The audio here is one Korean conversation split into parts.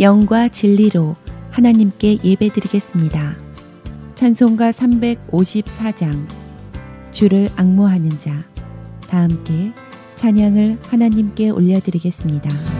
영과 진리로 하나님께 예배드리겠습니다. 찬송가 354장 주를 악모하는 자 다 함께 찬양을 하나님께 올려드리겠습니다.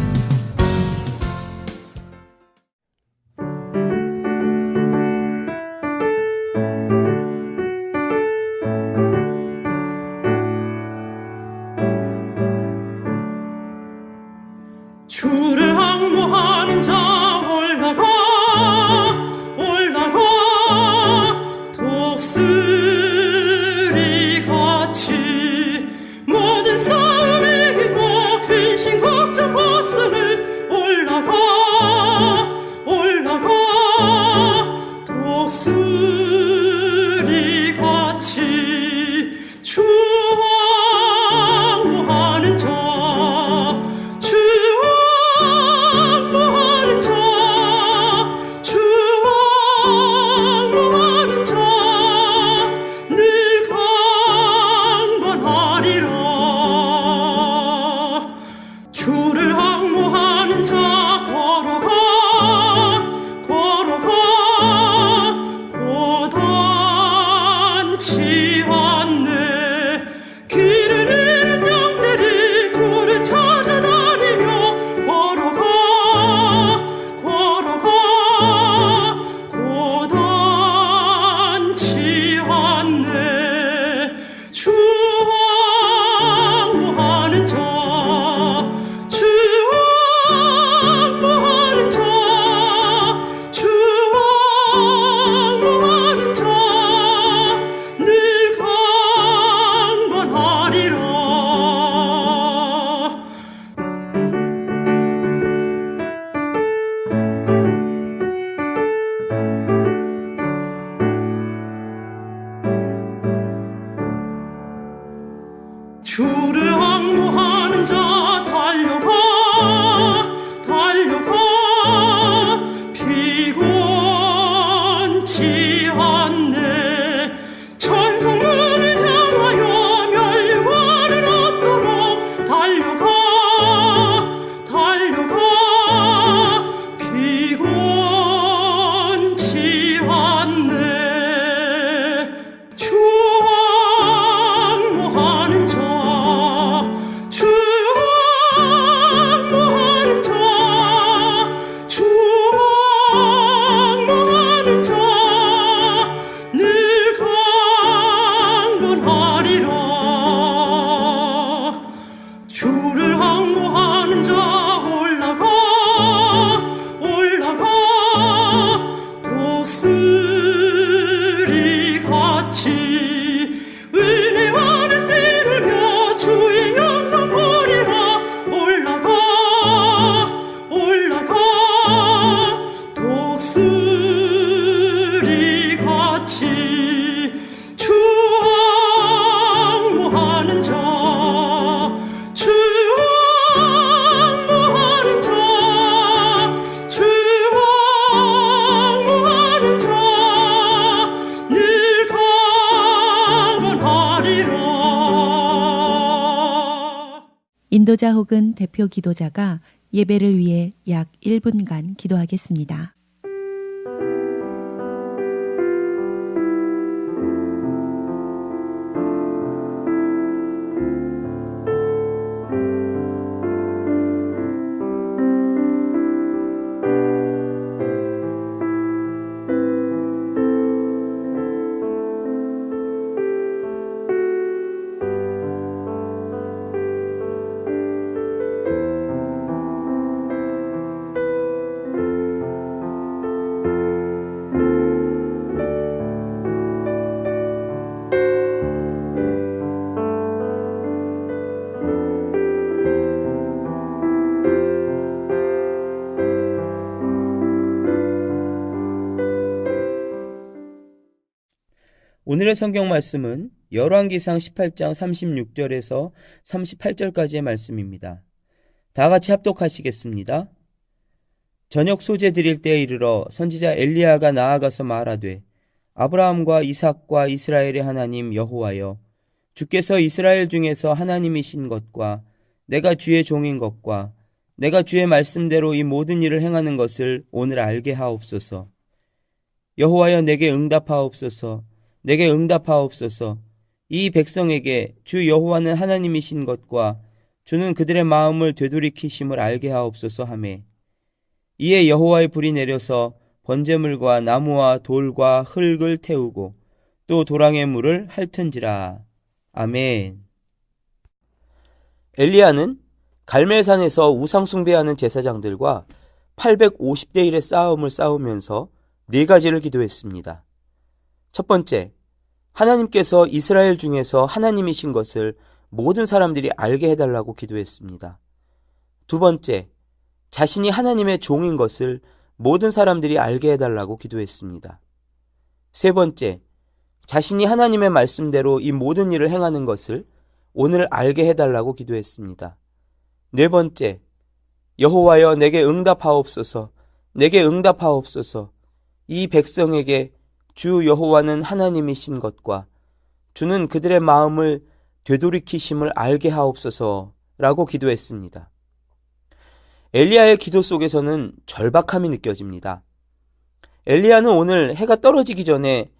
인도자 혹은 대표 기도자가 예배를 위해 약 1분간 기도하겠습니다. 오늘의 성경 말씀은 열왕기상 18장 36절에서 38절까지의 말씀입니다. 다 같이 합독하시겠습니다. 저녁 소재 드릴 때에 이르러 선지자 엘리야가 나아가서 말하되 아브라함과 이삭과 이스라엘의 하나님 여호와여 주께서 이스라엘 중에서 하나님이신 것과 내가 주의 종인 것과 내가 주의 말씀대로 이 모든 일을 행하는 것을 오늘 알게 하옵소서. 여호와여 내게 응답하옵소서. 내게 응답하옵소서. 이 백성에게 주 여호와는 하나님이신 것과 주는 그들의 마음을 되돌이키심을 알게 하옵소서 하매 이에 여호와의 불이 내려서 번제물과 나무와 돌과 흙을 태우고 또 도랑의 물을 핥은지라. 아멘. 엘리야는 갈멜산에서 우상 숭배하는 제사장들과 850대 1의 싸움을 싸우면서 네 가지를 기도했습니다. 첫 번째, 하나님께서 이스라엘 중에서 하나님이신 것을 모든 사람들이 알게 해달라고 기도했습니다. 두 번째, 자신이 하나님의 종인 것을 모든 사람들이 알게 해달라고 기도했습니다. 세 번째, 자신이 하나님의 말씀대로 이 모든 일을 행하는 것을 오늘 알게 해달라고 기도했습니다. 네 번째, 여호와여 내게 응답하옵소서, 내게 응답하옵소서, 이 백성에게 주 여호와는 하나님이신 것과 주는 그들의 마음을 되돌이키심을 알게 하옵소서라고 기도했습니다. 엘리야의 기도 속에서는 절박함이 느껴집니다. 엘리야는 오늘 해가 떨어지기 전에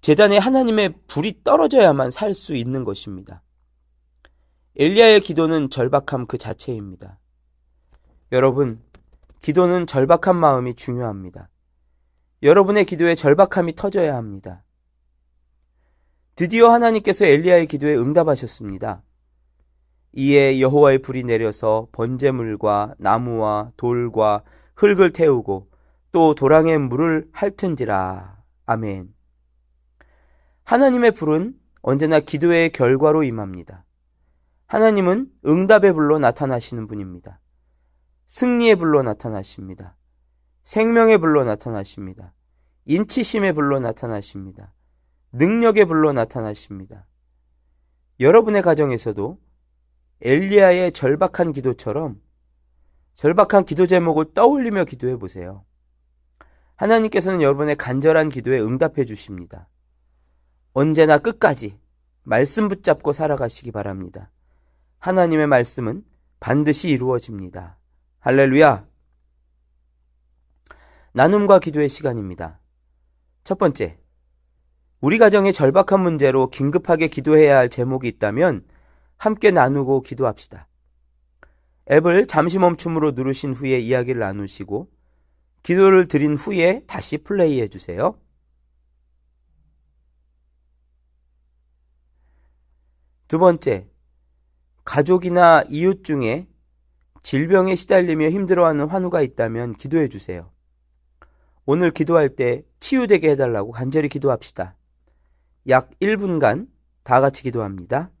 재단에 하나님의 불이 떨어져야만 살 수 있는 것입니다. 엘리야의 기도는 절박함 그 자체입니다. 여러분, 기도는 절박한 마음이 중요합니다. 여러분의 기도에 절박함이 터져야 합니다. 드디어 하나님께서 엘리야의 기도에 응답하셨습니다. 이에 여호와의 불이 내려서 번제물과 나무와 돌과 흙을 태우고 또 도랑의 물을 핥은지라. 아멘. 하나님의 불은 언제나 기도의 결과로 임합니다. 하나님은 응답의 불로 나타나시는 분입니다. 승리의 불로 나타나십니다. 생명의 불로 나타나십니다. 인치심의 불로 나타나십니다. 능력의 불로 나타나십니다. 여러분의 가정에서도 엘리야의 절박한 기도처럼 절박한 기도 제목을 떠올리며 기도해 보세요. 하나님께서는 여러분의 간절한 기도에 응답해 주십니다. 언제나 끝까지 말씀 붙잡고 살아가시기 바랍니다. 하나님의 말씀은 반드시 이루어집니다. 할렐루야! 나눔과 기도의 시간입니다. 첫 번째, 우리 가정의 절박한 문제로 긴급하게 기도해야 할 제목이 있다면 함께 나누고 기도합시다. 앱을 잠시 멈춤으로 누르신 후에 이야기를 나누시고 기도를 드린 후에 다시 플레이해 주세요. 두 번째, 가족이나 이웃 중에 질병에 시달리며 힘들어하는 환우가 있다면 기도해 주세요. 오늘 기도할 때 치유되게 해달라고 간절히 기도합시다. 약 1분간 다 같이 기도합니다.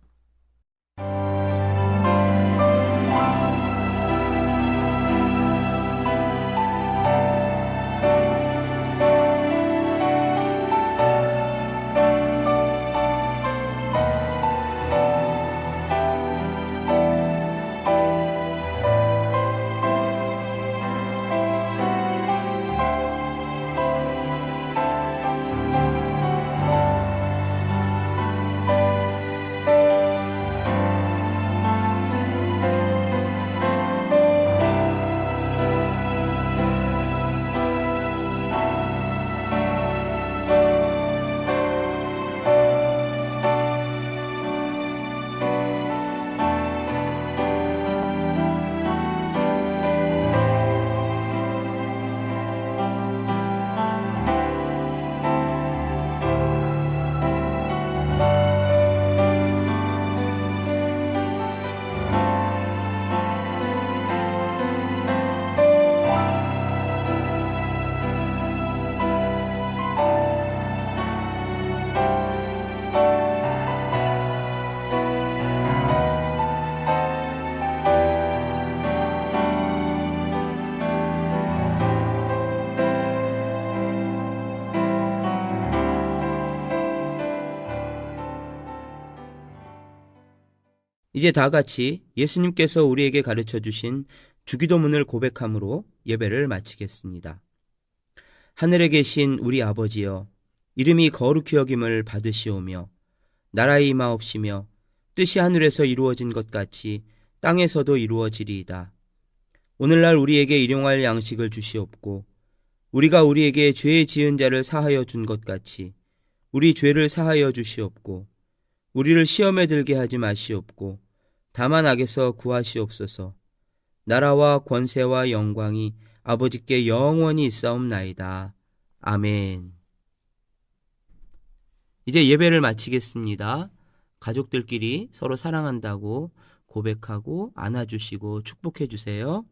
이제 다 같이 예수님께서 우리에게 가르쳐 주신 주기도문을 고백함으로 예배를 마치겠습니다. 하늘에 계신 우리 아버지여 이름이 거룩히 여김을 받으시오며 나라의 임하옵시며 뜻이 하늘에서 이루어진 것 같이 땅에서도 이루어지리이다. 오늘날 우리에게 일용할 양식을 주시옵고 우리가 우리에게 죄 지은 자를 사하여 준 것 같이 우리 죄를 사하여 주시옵고 우리를 시험에 들게 하지 마시옵고 다만 악에서 구하시옵소서 나라와 권세와 영광이 아버지께 영원히 있사옵나이다. 아멘. 이제 예배를 마치겠습니다. 가족들끼리 서로 사랑한다고 고백하고 안아주시고 축복해 주세요.